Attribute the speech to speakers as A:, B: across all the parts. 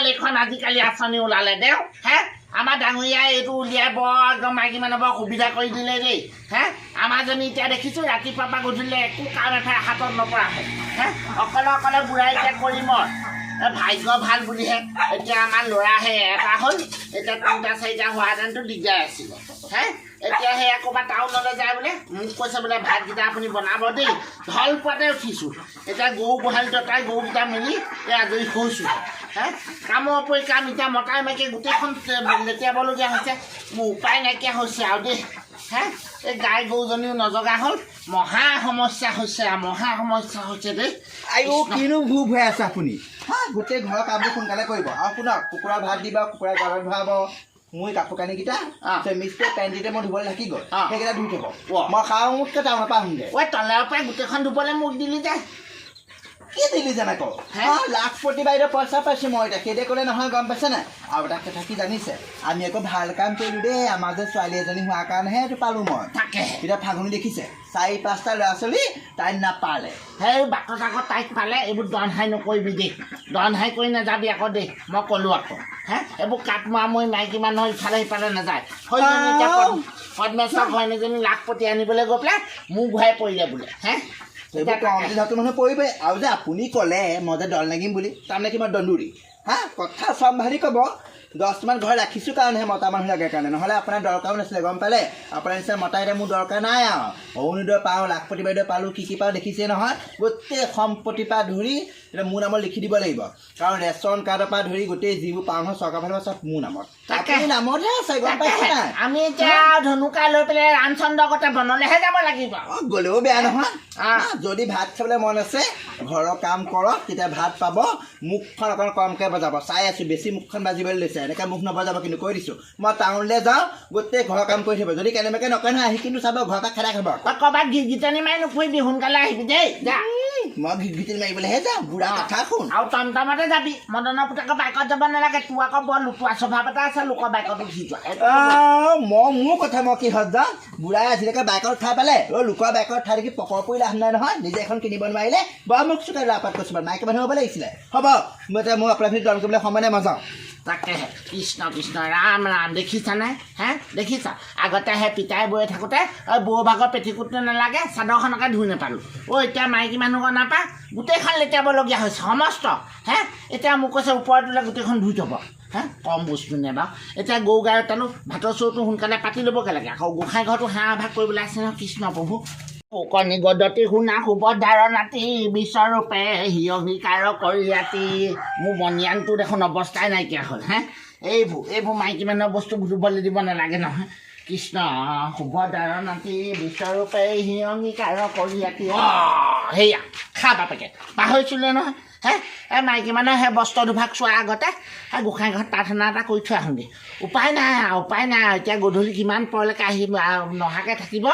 A: ভাল এইখন আজিকালি আঁচনি ওলালে। দেও হে আমাৰ ডাঙৰীয়াই এইটো উলিয়াই বৰ একদম মাইকী মানুহ বৰ সুবিধা কৰি দিলে দেই হে। আমাৰজনী এতিয়া দেখিছোঁ ৰাতিপুৱাৰ পৰা গধূলি একো কাম এঠাই হাতত নপৰা হয় হে। অকলে অকলে বুঢ়াই এতিয়া কৰি মৰ এ ভাগ্য ভাল বুলিহে এতিয়া আমাৰ ল'ৰাহে এটা হ'ল এতিয়া তিনিটা চাৰিটা হোৱাহেঁতেনতো দিগদাৰ আছিলে হে। এতিয়া সেয়া ক'ৰবাত টাউনলৈ যায় বোলে মোক কৈছে বোলে ভাতকেইটা আপুনি বনাব দেই। ঢল পোৱাতে উঠিছোঁ। এতিয়া গৰু গোহালি দতাই গৰুকেইটা মেলি এই আজৰি হৈছোঁ কামৰ উপৰি কাম এতিয়া মতাই মাইকী গোটেইখন লেটিয়াবলগীয়া হৈছে। মোৰ উপায় নাইকিয়া হৈছে আৰু দেই। হে? এই গাই গৰুজনীও নজগা হ'ল। মহা সমস্যা হৈছে আৰু মহা সমস্যা হৈছে দেই।
B: আইও কিনো ভূপ হৈ আছে আপুনি? হা গোটেই ঘৰৰ কামবোৰ সোনকালে কৰিব। আৰু শুনক কুকুৰা ভাত দিব কুকুৰা গঁৰালত ভৰাব মোৰ কাপোৰ কানিকেইটা। মিস্ত্ৰী পেণ্টিতে মই ধুবলৈ থাকি গ'ল। সেইকেইটা ধুই থ'ব। মই খাওঁ মোতকৈ টাউনৰ পৰা আহোঁগৈ।
A: ঐ তলৰ পৰাই গোটেইখন ধুবলৈ মোক দিলি যে।
B: কি দিলি জানা কওঁ
A: হে?
B: অঁ লাখ প্ৰতি বাইদেউ পইচা পাইছোঁ মই এতিয়া সেইদে ক'লে নহয় গম পাইছে নাই? আৰু এটা কথা কি জানিছে? আমি আকৌ ভালো কাম কৰিলোঁ দেই আমাৰ যে ছোৱালী এজনী হোৱাৰ কাৰণেহে এইটো পালোঁ মই।
A: তাকে।
B: এতিয়া ফাগুনি দেখিছে চাৰি পাঁচটা ল'ৰা ছোৱালী তাই নাপালে।
A: সেই বাটত আকৌ তাইক পালে এইবোৰ দনহাই নকৰিবি দেই। দনহাই কৰি নাযাবি আকৌ দেই মই ক'লোঁ আকৌ। হে এইবোৰ কাঠ মৰা মই মাইকী মানুহৰ ইফালে সিফালে নাযায়। পদ্মেশ্বৰ ঘৈণীজনী লাখপতি আনিবলৈ গৈ পেলাই মোক ঘূৰাই পৰিলে বোলে হে?
B: সেইবোৰ কওঁতে ধৰক মানুহ পৰিবই আৰু যে আপুনি ক'লে মই যে দল লাগিম বুলি তাৰমানে কি মই দন্দুৰি হা? কথা চম্ভালি ক'ব। দহটামান ঘৰ ৰাখিছোঁ কাৰণেহে মতা মানুহ লাগে কাৰণে। নহ'লে আপোনাৰ দৰকাৰো নাছিলে গম পালে? আপোনাৰ নিচিনা মতা এতিয়া মোৰ দৰকাৰ নাই আৰু। অৰুণোদয় পাওঁ লাখপতি বাইদেউ পালোঁ কি কি পাওঁ দেখিছে নহয়। গোটেই সম্পত্তিৰ পৰা ধৰি এতিয়া মোৰ নামত লিখি দিব লাগিব। কাৰণ ৰেচন কাৰ্ডৰ পৰা ধৰি গোটেই যিবোৰ পাওঁ নহয় চৰকাৰৰ ফালৰ পৰা চব মোৰ নামত। আপুনি নামতহে আছে গম পাইছে নাই?
A: আমি এতিয়া ধনুকাই লৈ পেলাই ৰামচন্দ্ৰ গতে বনলৈহে যাব লাগিব।
B: অঁ গ'লেও বেয়া নহয়। যদি ভাত খাবলৈ মন আছে ঘৰৰ কাম কৰক তেতিয়া ভাত পাব। মুখখন অকণ কমকৈ বজাব চাই আছোঁ, বেছি মুখখন বাজিবলৈ লৈছে, এনেকৈ মুখ নবজাব কিন্তু কৈ দিছোঁ। মই টাউনলৈ যাওঁ, গোটেই ঘৰৰ কাম কৰি থাকিব। যদি কেনেবাকৈ নকৰে নহয়, আহি কিন্তু চাব, ঘৰৰ পৰা খেদাই খাব।
A: ক'ৰবাত গীতানি মাৰি নুফুৰিবি, সোনকালে আহিবি দেই, যা।
B: মই ঘিট ঘিটিল মাৰিবলৈহে যাওঁ বুঢ়া কথা শুন।
A: আৰু টমটমতে যাবি মদনৰ পুতেকৰ বাইকত যাব নালাগে তোৰ আকৌ বৰ লুটোৱা স্বভাৱ এটা আছে লোকৰ বাইকত উঠি যোৱা। এইটো
B: আহ, মই মোৰ কথা মই কিহত যাওঁ? বুঢ়াই আজিলৈকে বাইকত উঠাই পালে অ' লোকৰ বাইকত উঠাই দেখি পকৰ পৰি লাভ নাই নহয় নিজে এখন কিনিব নোৱাৰিলে বৰ মোক চোকা লাপাত কৈছোঁ বাৰু মাইকী মানুহ হ'ব লাগিছিলে। হ'ব মই এতিয়া মোৰ আপোনাৰ দল কৰিবলৈ সময় নাই মই যাওঁ।
A: তাকেহে কৃষ্ণ কৃষ্ণ, ৰাম ৰাম, দেখিছানে? হে, দেখিছা? আগতে সেই পিতাই বৈ থাকোঁতে ঐ বৌ ভাগৰ পেটিকোটটো নালাগে, চাদৰখনকে ধুই নাপালোঁ। অ' এতিয়া মাইকী মানুহ নাপা গোটেইখন লেটিয়াবলগীয়া হৈছে, সমস্ত, হে? এতিয়া মোক কৈছে, ওপৰত বোলে গোটেইখন ধুই থ'ব। হে, কম বস্তু নে বাৰু? এতিয়া গৰু গাই তালো ভাতৰ চৰুটো সোনকালে পাতি ল'বগৈ লাগে। আকৌ গোঁসাই ঘৰটো সেৱা ভাগ কৰিবলৈ আছে নহয়, কৃষ্ণ প্ৰভু। কণী গদতি শুনা সুভদ্ৰাৰ নাতি বিশ্বৰূপে হিয়হিকাৰ কৰি ৰাতি। মোৰ বনিয়ানটো দেখোন অৱস্থাই নাইকিয়া হ'ল হে? এইবোৰ এইবোৰ মাইকী মানুহৰ বস্তু ধুবলৈ দিব নালাগে নহয়। কৃষ্ণ সুভদ্ৰাৰ নাতি বিশ্বৰূপে হিয়ংগীকাৰ কৰি ৰাতি। অ সেয়া খা বাপেকে। পাহৰিছিলে নহয় হে? এই মাইকী মানুহে সেই বস্ত্ৰ দুভাগ চোৱাৰ আগতে এই গোঁসাই ঘৰত প্ৰাৰ্থনা এটা কৰি থৈ আহোঁগৈ। উপায় নাই আৰু উপায় নাই আৰু এতিয়া গধূলি কিমান পৰলৈকে আৰু নহাকৈ থাকিব।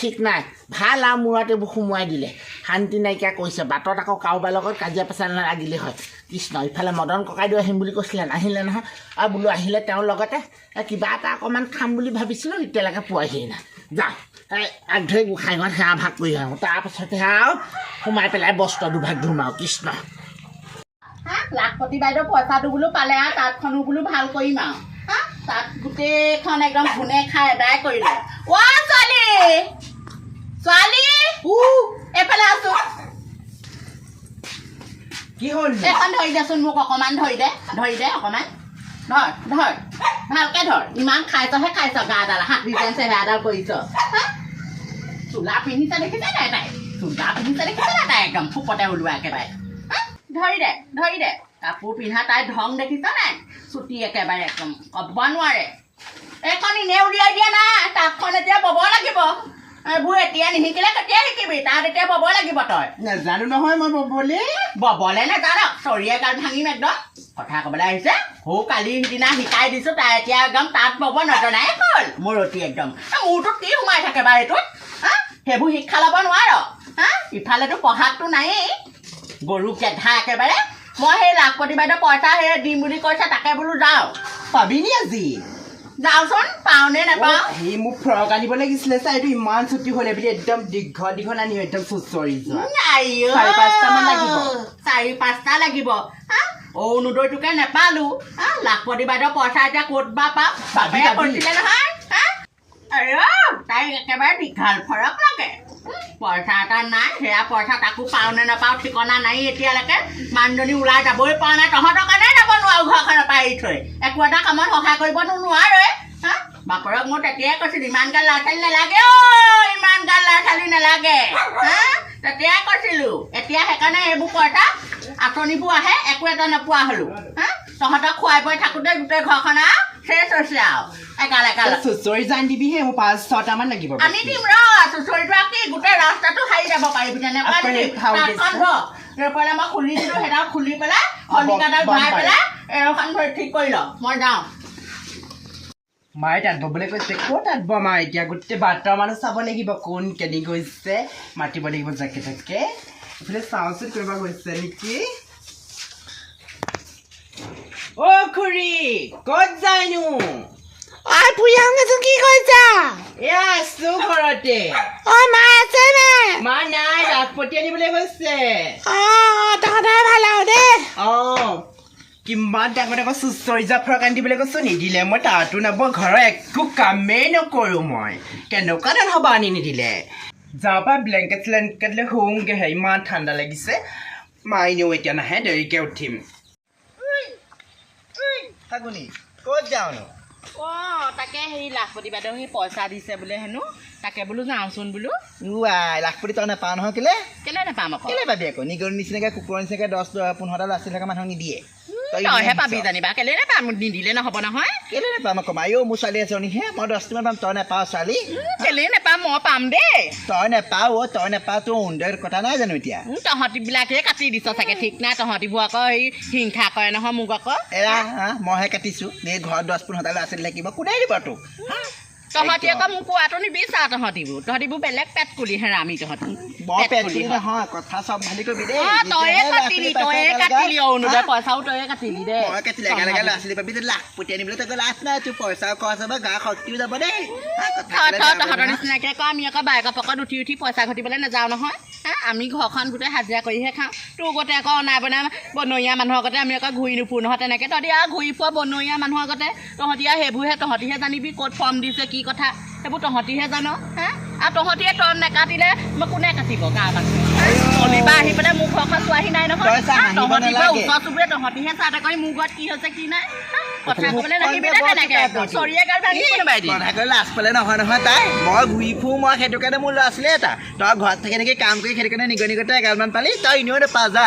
A: ঠিক নাই। ভাল আৰু মূৰত এইবোৰ সোমোৱাই দিলে। শান্তি নাইকিয়া কৰিছে। বাটত আকৌ কাৰোবাৰ লগত কাজিয়া পেচাল নালাগিলে হয়। কৃষ্ণ ইফালে মদন ককাইদেউ আহিম বুলি কৈছিলে নাহিলে নহয়। আৰু বোলো আহিলে তেওঁৰ লগতে কিবা এটা অকণমান খাম বুলি ভাবিছিলোঁ এতিয়ালৈকে পোৱাহিয়ে নাই। যাওঁ এই আগ ধৰি গোঁসাই ঘৰত সেৱা ভাগ কৰি আহোঁ। তাৰপাছতহে আৰু সোমাই পেলাই বস্ত্ৰ দুভাগ ধুম আৰু কৃষ্ণ।
C: লাখপতি বাইদেউ পইচাটো বোলো পালে আৰু তাঁতখনো বোলো ভাল কৰিম আৰু। তাত গোটেইখন একদম ঘূনে খাই এদাই কৰিলে। অ ছোৱালী! ছোৱালী! উ এইফালে আছো।
B: কি হ'ল
C: এইখন ধৰি দেচোন মোক অকণমান ধৰি দে ধৰি দে অকণমান ধৰ ধৰ ভালকে ধৰ। ইমান খাইছহে খাইছ গাডাল হাত ডিজাইন চেহেৰাডাল কৰিছ? চোলা পিন্ধিছে দেখিছে নাই তাই? চোলা পিন্ধিছে দেখিছে নাই তাই? একদম ফুপতে ওলোৱা একেবাৰে? ধৰি দে ধৰি দে। কাপোৰ পিন্ধা তাইৰ ধং দেখিছ নাই? চুটি একেবাৰে একদম ক'ব নোৱাৰে। এইখন এনেই উলিয়াই দিয়া নাই তাঁতখন এতিয়া বব লাগিব। এইবোৰ এতিয়া নিশিকিলে কেতিয়া শিকিবি তাত এতিয়া বব লাগিব তই।
B: নাজানো নহয় মই ববলে।
C: ববলে নাজান চৰিয়ে গাল ভাঙিম একদম। কথা ক'বলৈ আহিছে সৌ কালি সিদিনা শিকাই দিছো তাই এতিয়া একদম তাত বব নজনাই হ'ল। মোৰ অতি একদম। মোৰটোত কি সোমাই থাকে বাৰু এইটোত? হা? সেইবোৰ শিক্ষা ল'ব নোৱাৰ। হা? ইফালেতো পঢ়াততো নায়েই। গৰু গেধা একেবাৰে। মই সেই লাখপতি বাইদেউ পইচা সেই দিম বুলি কৈছে তাকে বোলো যাওঁ।
B: পাবিনি আজি?
C: যাওঁচোন পাওঁনে নাপাওঁ।
B: সি মোক ফ্ৰক আনিব লাগিছিলে চা এইটো ইমান ছুটি হ'লে বুলি একদম দীঘল দীঘল আনিম একদম চুচৰি। চাৰি পাঁচটামান লাগিব।
C: চাৰি পাঁচটা লাগিব। অৰুণোদয়টোকে নেপালো। লাখপতি বাইদেউ পইচা এতিয়া ক'ত বা পাম? বাপেৰে
B: পাবি।
C: কৈছিলে নহয় তাইক একেবাৰে দীঘল ফৰক লাগে। পইচা এটা নাই সেয়া পইচা তাকো পাওঁ নে নাপাওঁ ঠিকনা নাই এতিয়ালৈকে। মানুহজনী ওলাই যাবই পৰা নাই তহঁতৰ কাৰণে যাব নোৱাৰো ঘৰখনৰ পৰা এৰি থৈ। একো এটা কামত সহায় কৰিবনো নোৱাৰে হা? বাপৰক মই তেতিয়াই কৈছিলো ইমান গাল ল'ৰা ছোৱালী নালাগে অ ইমান গাল ল'ৰা ছোৱালী নালাগে হা? তেতিয়াই কৈছিলো এতিয়া সেইকাৰণে এইবোৰ পইচা আঁচনিবোৰ আহে একো এটা নোপোৱা হলো হা? তহঁতক খুৱাই বৈ থাকোতে গোটেই ঘৰখন আৰু শেষ হৈছে আৰু একাল একাল
D: চুচৰি জান দিবিহে মোৰ পাঁচ ছটামান লাগিব।
C: আনি দিম ৰ চুচৰিটো কি গোটেই ৰাস্তাটো সাৰি যাব পাৰিবি তেনেকুৱা
D: আপুনি
C: নিদিম
D: খাওঁ
C: তাঁতখন
D: দিছে।
C: ধৰ। এৰপৰা মই খুলি দিলো সেইডাল খুলি পেলাই শলিকাডাল
D: গম
C: ভৰাই
D: পাই।
C: পেলাই এৰখন ধৰি ঠিক কৰি ল মই যাওঁ।
D: মায়ে তাঁত ববলৈ কৈছে ক'ত তাঁত বম আৰু? এতিয়া গোটেই বাটৰ মানুহ চাব লাগিব কোন কেনি গৈছে মাতিব লাগিব জাকে তাকে এইফালে চাওঁচোন কৰিব গৈছে নেকি? অ' খুৰী ক'ত যায়নো
A: ঐ ফুৰিয়াওঁগেচোন কি কৰিছা
D: এয়া আছো ঘৰতে
A: ঐ মা আছে নাই
D: মা নাই লাখপতি আনিবলৈ গৈছে
A: অঁ তহঁতৰে ভাল আৰু দেই
D: অঁ কিমান ডাঙৰ ডাঙৰ চুচৰি জাফৰক আনিবলৈ কৈছো নিদিলে মই তাতো নাপাওঁ ঘৰৰ একো কামেই নকৰোঁ মই কেনেকুৱা ধৰণৰ হ'ব আনি নিদিলে যাওঁ ব্লেংকেট চেলেংকেট লৈ শুওঁগৈহে ইমান ঠাণ্ডা লাগিছে মাইনেও এতিয়া নাহে দেৰিকৈ উঠিম
B: ফাগুনি ক'ত যাওঁনো?
C: অঁ তাকে হেৰি লাখপতি বাইদেউ সেই পইচা দিছে বোলে হেনো। তাকে বোলো যাওঁচোন বোলো।
B: আই লাখপতি তই নাপাওঁ নহয় কেলে?
C: কেলে নাপাম আকৌ?
B: কেলে পাবি আকৌ? নিগৰ নিচিনাকৈ কুকুৰৰ নিচিনাকৈ দহ পোন্ধৰটা ল'ৰা ছোৱালী থকা মানুহক নিদিয়ে।
C: তইহে পাবি। জানিবা। কেলে নাপাম? নিদিলে নহ'ব নহয়।
B: কেলে নাপাম আকৌ মায়ো মোৰ ছোৱালী এজনীহে মই দহটিমান পাম তই নাপাৱ ছোৱালী।
C: কেলে নাপাম? মই পাম দেই।
B: তই নাপাৱ অ' তই নাপাৱ তোৰ অৰুণোদয়ৰ কথা নাই জানো এতিয়া?
C: উম, তহঁতিবিলাকে কাটি দিছ চাগে ঠিক নাই? তহঁতিবোৰ আকৌ হেৰি হিংসা কৰে নহয় মোক আকৌ।
B: এৰা মইহে কাটিছোঁ। এই ঘৰত দহ পোন্ধৰটা ল'ৰা ছোৱালী থাকিব কোনে দিব তোক?
C: তহঁতি আকৌ মোক কোৱাটো নিবিচাৰ তহঁতিবোৰ। তহঁতিবোৰ বেলেগ পেট কুলি হেৰা আমি তহঁতি। কুলি
B: কথা চব ভালি কৰিবি দেই।
C: অ, তয়ে কাটিলি তয়ে কাটিলি অৰুণোদয়? পইচাও তয়ে কাটিলি দেই।
B: মই কাটিলে একেলগে ল'ৰা ছোৱালী পাবি লাখ পতি আনিবলৈ তই লাভ নাই তোৰ পইচাও খৰচ হ'ব গা শক্তিও যাব দেই।
C: তহঁতৰ। নিচিনাকে আকৌ আমি আকৌ বাইকৰ পকত উঠি উঠি পইচা ঘটিবলৈ নাযাওঁ নহয়। আমি ঘৰখন গোটেই হাজিৰা কৰিহে খাওঁ। তোৰ গতে আকৌ অনাই বনাই বনৰীয়া মানুহৰ আগতে আমি আকৌ ঘূৰি নুফুৰো নহয় তেনেকৈ তহঁতি আৰু ঘূৰি ফুৰা বনৰীয়া মানুহৰ আগতে। তহঁতি আৰু সেইবোৰহে তহঁতিহে জানিবি ক'ত ফৰ্ম দিছে কি কথা সেইবোৰ তহঁতিহে জান হা? আৰু তহঁতিয়ে তন নেকাটিলে মই কোনে কাটিব গাঁৱৰ মানুহে অলিবা আহি পেলাই মোৰ ঘৰখন চোৱাহি নাই নহয়।
B: তই
C: তহঁতি ওচৰ চুবুৰীয়া তহঁতিহে চাহ কৰি মোৰ ঘৰত কি হৈছে কি নাই? কথা ক'বলৈ
B: বৰ
C: তেনেকৈ চৰিয়ে গাল ভাঙি কোনোবাই দিম
B: কথা ক'লে লাজ পালে নহয় নহয় তাই। মই ঘূৰি ফুৰো মই সেইটো কাৰণে মোৰ ল'ৰা ছোৱালী এটা। তই ঘৰত থাকি থাকি কাম কৰি সেইটো কাৰণে নিগৰতে এগালমান পালি তই এনেও যা।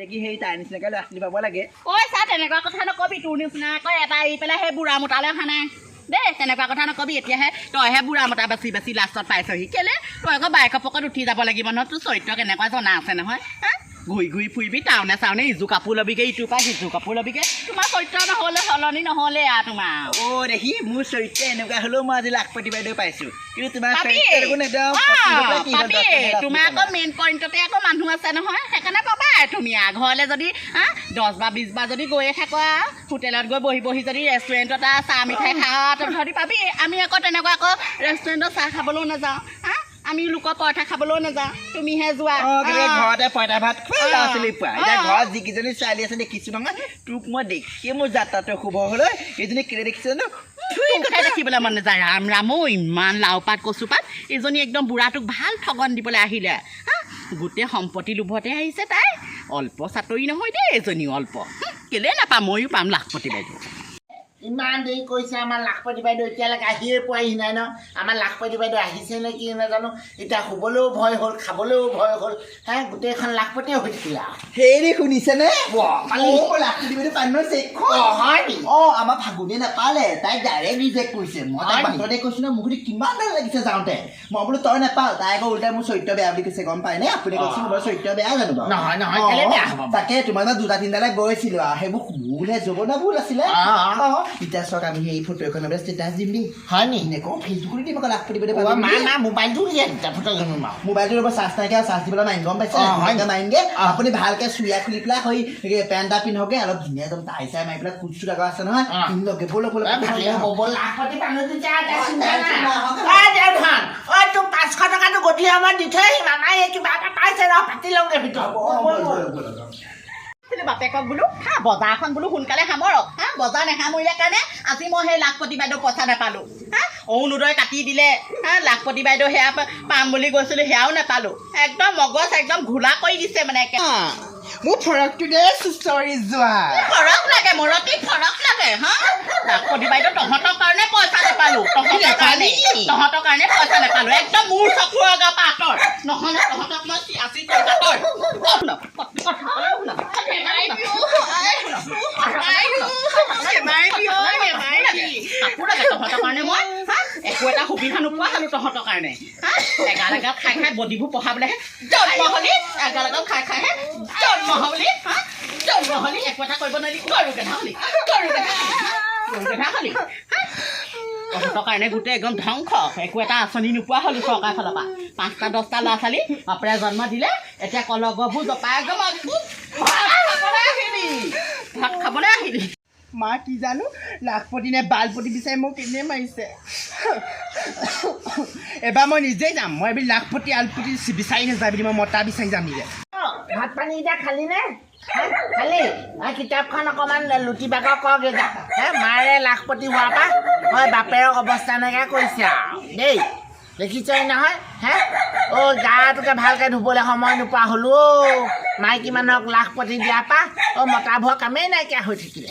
B: দেখি সেই তাই নিচিনাকৈ ল'ৰা ছোৱালী পাব লাগে?
C: ঐ চা তেনেকুৱা কথা নকবি তোৰ নিচিনাকৈ এটা এৰি পেলাই সেই বুঢ়া মোটালৈ অহা নাই। দেই তেনেকুৱা কথা নকবি এতিয়াহে। তইহে বুঢ়া মোটা বাচি বাচি লাষ্টত পাইছহি। কেলে? তই আকৌ বাইকৰ পকত উঠি যাব লাগিব নহয় তোৰ চৰিত্ৰ কেনেকুৱা জনা আছে নহয় হা? ঘূৰি ঘূৰি ফুৰিবি টাউনে চাউনে ইযোৰ কাপোৰ ল'বিগৈ ইটোৰ পৰা সিযোৰ কাপোৰ ল'বিগৈ তোমাৰ চৰিত্ৰ নহ'লে সলনি নহ'লে আ তোমাৰ।
B: অ' দেখি মোৰ চৰিত্ৰ এনেকুৱা হ'লেও মই আজি লাখপতি বাইদেউ পাইছোঁ। কিন্তু তোমাৰ
C: তোমাৰ আকৌ মেইন পইণ্টতে আকৌ মানুহ আছে নহয় সেইকাৰণে পাবা তুমি আৰু ঘৰলৈ যদি হা দহ বা বিছ বাৰ যদি গৈয়ে থাকো আৰু হোটেলত গৈ বহি বহি যদি ৰেষ্টুৰেণ্টত আৰু চাহ মিঠাই খাওঁ তহঁতি পাবি। আমি আকৌ তেনেকুৱা আকৌ ৰেষ্টুৰেণ্টত চাহ খাবলৈও নাযাওঁ হা? আমি লোকৰ পৰঠা খাবলৈও নাযাওঁ। তুমিহে যোৱা।
B: ঘৰতে পইতা ভাত খোৱা। ল'ৰা ছোৱালী পোৱা। এতিয়া। ঘৰত যিকেইজনী ছোৱালী আছে দেখিছো নহয় তোক মই দেখিয়ে মোৰ যাত্ৰাটো শুভ হ'লৈ। এইজনী কেলে দেখিছে জানো?
C: তোকহে দেখিবলৈ মন নাযায়। ৰাম ৰাম ইমান লাও পাত কচু পাত এইজনী একদম বুঢ়াটোক ভাল ঠগন দিবলৈ আহিলে। হা? গোটেই সম্পত্তি লোভতে আহিছে তাই। অল্প চাতৰি নহয় দেই এজনী অল্প। হুঁ, কেলে নাপাম ময়ো পাম লাখপতি বাইদেউ।
A: ইমান দেৰি কৰিছে আমাৰ লাখপতি বাইদেউ এতিয়ালৈকে আহিয়ে পোৱাহি নাই ন। আমাৰ লাখপতি বাইদেউ আহিছে নে কি নাজানো। এতিয়া শুবলৈও ভয় হ'ল খাবলৈও ভয় হ'ল। হে গোটেইখন লাখপতিয়ে হৈ থাকিলে
B: হেৰি শুনিছেনে? লাখপতি বাইদেউ পানী
A: অ,
B: আমাৰ ফাগুনে নাপালে তাই ডাইৰেক্ট ৰিজেক্ট কৰিছে। মই
A: নি?
B: বাটতে কৈছো ন মোক কিমান ভালো লাগিছে যাওঁতে। মই বোলো তই নাপাও তাই আকৌ উল্টাই মোৰ চৰিত্ৰ বেয়া বুলি কৈছে গম পাই নে? আপুনি কৈছে মোৰ চৰিত্ৰ বেয়া জানো
A: নহয়, নহয়?
B: তাকে তোমাৰ দুটা তিনিটালৈ গৈছিলো আৰু। সেইবোৰ ভুলহে যৌৱনা ভুল আছিলে। চাওক আমি ফটো এখন ষ্টেটাছ দিম দেই
A: হয় নি
B: এনেকৈ ফেচবুকত দিম আকৌ লাখপতি বাইদেউ
A: অ,
B: পাবি
A: মা মোবাইলটো মাৰো
B: চাৰ্জ নাইকিয়া চাৰ্জ দিবলৈ মাৰিম গম পাইছে
A: হয় অ।
B: আপুনি ভালকে চুয়া খুলি পেলাই হৈ পেণ্ট এটা পিন্ধকে অলপ ধুনীয়া একদম টাই চাই মাৰি পেলাই আছে নহয়। পিন্ধকে
A: হ'ব নাই পাঁচশ টকাটো গধূলি সময়ত দি থৈ আহিম আমাৰ এই কিবা এটা পাইছে ৰ পাতি লওঁগে ভিতৰত
C: বাপেকক বোলো হা বজাৰখন বোলো সোনকালে সামৰক হা বজাৰ নেসামৰিলে কাৰণে আজি মই সেই লাখপতি বাইদেউ পইচা নাপালোঁ হা অৰুণোদয় কাটি দিলে হা লাখপতি বাইদেউ সেয়া পাম বুলি গৈছিলোঁ সেয়াও নাপালোঁ একদম মগজ একদম ঘোলা কৰি দিছে মানে
D: মোৰ ফৰকটো দে চুচৰি যোৱা।
C: ফৰক লাগে মোৰ কি ফৰক লাগে হা লাখপতি বাইদেউ তহঁতৰ কাৰণে পইচা নাপালোঁ তহঁতৰ কাৰণে তহঁতৰ কাৰণে পইচা নাপালোঁ একদম মোৰ চকুৰ আগৰ পৰা আঁতৰ নহ'লে তহঁতক মই চিয়াচি কৰি লাগে তহঁতৰ কাৰণে মই? একো এটা সুবিধা নোপোৱা জানো তহঁতৰ কাৰণে হা? এগাল এগাল খাই খাই বডিবোৰ পঢ়াবলৈহে জন্ম হলি এগাল এগাল খাই খাইহে জন্ম হলি, হা? জন্ম হলি, একো এটা কৰিব নোৱাৰি, গৰু গেধা হলি, গৰু গেধা হলি? তহঁতৰ কাৰণে গোটেই একদম ধ্বংস, একো এটা আঁচনি নোপোৱা হ'লি চৰকাৰৰ ফালৰ পৰা পাঁচটা, দহটা ল'ৰা ছোৱালী বাপেৰে জন্ম দিলে, এতিয়া কলগবোৰ জপাই একদম ভাত খাবলৈ
D: মা কি জানো? লাখপতি নে বালপতি বিচাৰি মোক এনে মাৰিছে। এবাৰ মই নিজেই যাম। মই এবিধ লাখপতি আলপতি বিচাৰি নাযায় বুলি মই মতা বিচাৰি যাম নিজে।
A: ভাত পানী এতিয়া খালি নে? খালি? কিতাপখন অকণমান লুটি বাগৰ কৰগে যা। হে মাৰে লাখপতি হোৱাৰ পৰা। হয় বাপেৰক অৱস্থা নাইকিয়া কৰিছে আৰু দেই দেখিছই নহয়? হে? অ' গাটোকে ভালকৈ ধুবলৈ সময় নোপোৱা হ'লো অ' মাইকী মানুহক লাখপতি দিয়াৰ পৰা অ' মতাবোৰৰ কামেই নাইকিয়া হৈ থাকিলে।